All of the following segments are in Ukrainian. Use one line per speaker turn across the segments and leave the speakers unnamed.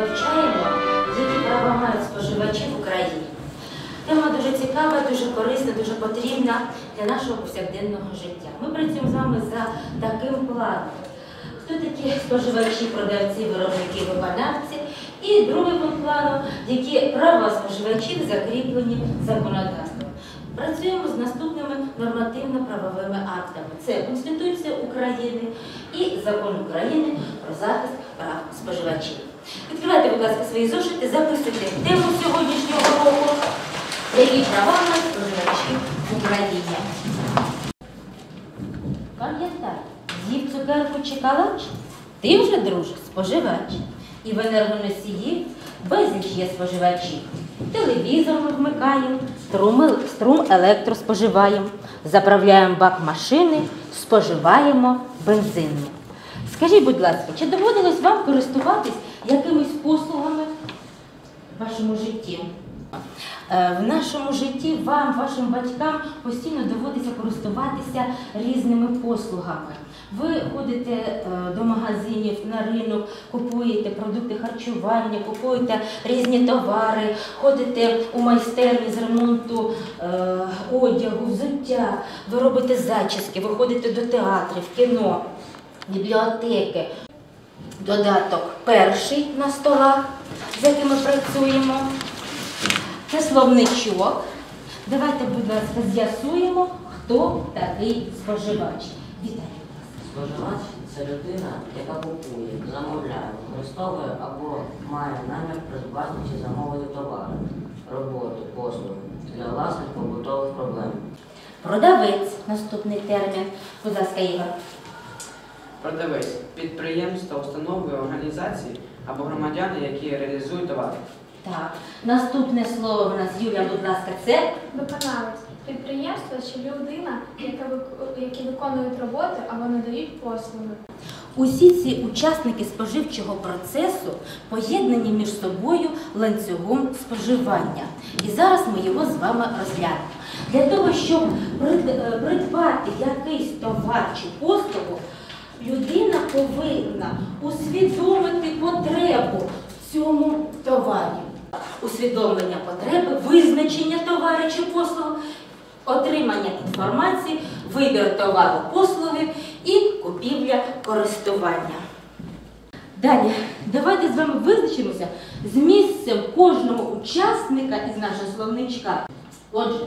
Вивчаємо, які права мають споживачі в Україні. Тема дуже цікава, дуже корисна, дуже потрібна для нашого повсякденного життя. Ми працюємо з вами за таким планом. Хто такі споживачі, продавці, виробники, виконавці? І другий пункт плану, які права споживачів закріплені законодавством. Працюємо з наступними нормативно-правовими актами. Це Конституція України і Закон України про захист прав споживачів. Відкривайте, будь ласка, свої зошити, записуйте тему сьогоднішнього року, які права мають споживачі в Україні. Пам'ятай, з'їв цукерку чи калач, ти вже, друже, споживач. І в енергоносії безліч є споживачів. Телевізор ми вмикаємо, струм, струм електро споживаємо, заправляємо бак машини, споживаємо бензину. Скажіть, будь ласка, чи доводилось вам користуватись якимись послугами в вашому житті? Е, В нашому житті вам, вашим батькам постійно доводиться користуватися різними послугами. Ви ходите е, до магазинів на ринок, купуєте продукти харчування, купуєте різні товари, ходите у майстерні з ремонту е, одягу, взуття, ви робите зачіски, ви ходите до театрів, кіно, бібліотеки. Додаток перший на столах, з яким ми працюємо. Це словничок. Давайте, будь ласка, з'ясуємо, хто такий споживач. Вітаю вас.
Споживач це людина, яка купує, замовляє, використовує або має намір придбати чи замовити товари, роботу, послуги для власних побутових проблем.
Продавець наступний термін. Будь ласка, Ігор.
Продавець підприємства, установи, організації або громадяни, які реалізують товари.
Так. Наступне слово в нас, Юля, будь ласка, це
Виконавець підприємство чи людина, яка які виконують роботи або надають послуги.
Усі ці учасники споживчого процесу поєднані між собою ланцюгом споживання. І зараз ми його з вами розглянемо. Для того, щоб е, придбати якийсь товар чи послугу, людина повинна усвідомити потребу цьому товарі. Усвідомлення потреби, визначення товару чи послуги, отримання інформації, вибір товару послуги і купівля користування. Далі, давайте з вами визначимося з місцем кожного учасника із нашого словничка. Отже,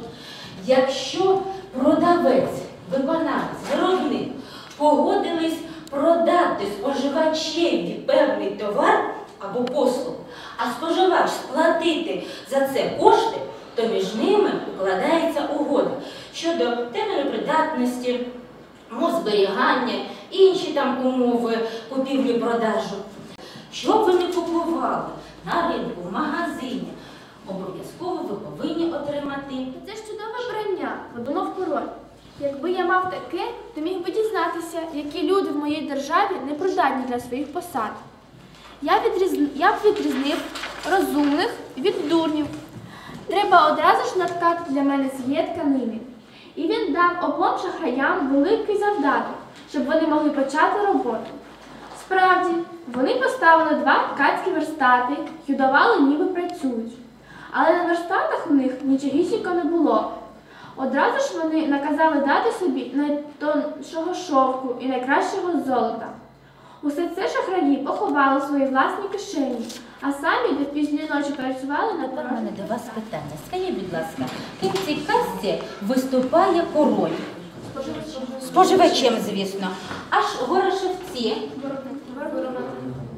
якщо продавець, виконавець, виробник погодились продати споживачеві певний товар або послугу, а споживач сплатити за це кошти, то між ними укладається угода щодо терміну придатності, зберігання, інші там умови купівлі-продажу. Що б ви не купували на ринку, в магазині, обов'язково ви повинні отримати
Це ж чудове вбрання, видумав король. Якби я мав таке, то міг би дізнатися, які люди в моїй державі непридатні для своїх посад. Я, відріз... я б відрізнив розумних від дурнів. Треба одразу ж наткати для мене цієї тканини. І він дав обом шахраям великий завдаток, щоб вони могли почати роботу. Справді, вони поставили два ткацькі верстати і удавали, ніби працюють. Але на верстатах у них нічогісінько не було. Одразу ж вони наказали дати собі найтоншого шовку і найкращого золота. Усе це шахраї поховали в свої власні кишені, а самі до пізньої ночі працювали
Тепер у мене до вас питання. Скажіть, будь ласка, ким в цій казці виступає король? Споживачем, звісно. Аж горошевці.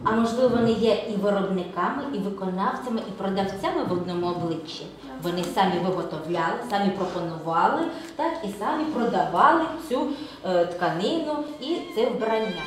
А можливо, вони є і виробниками, і виконавцями, і продавцями в одному обличчі. Вони самі виготовляли, самі пропонували, так і самі продавали цю е, тканину і це вбрання.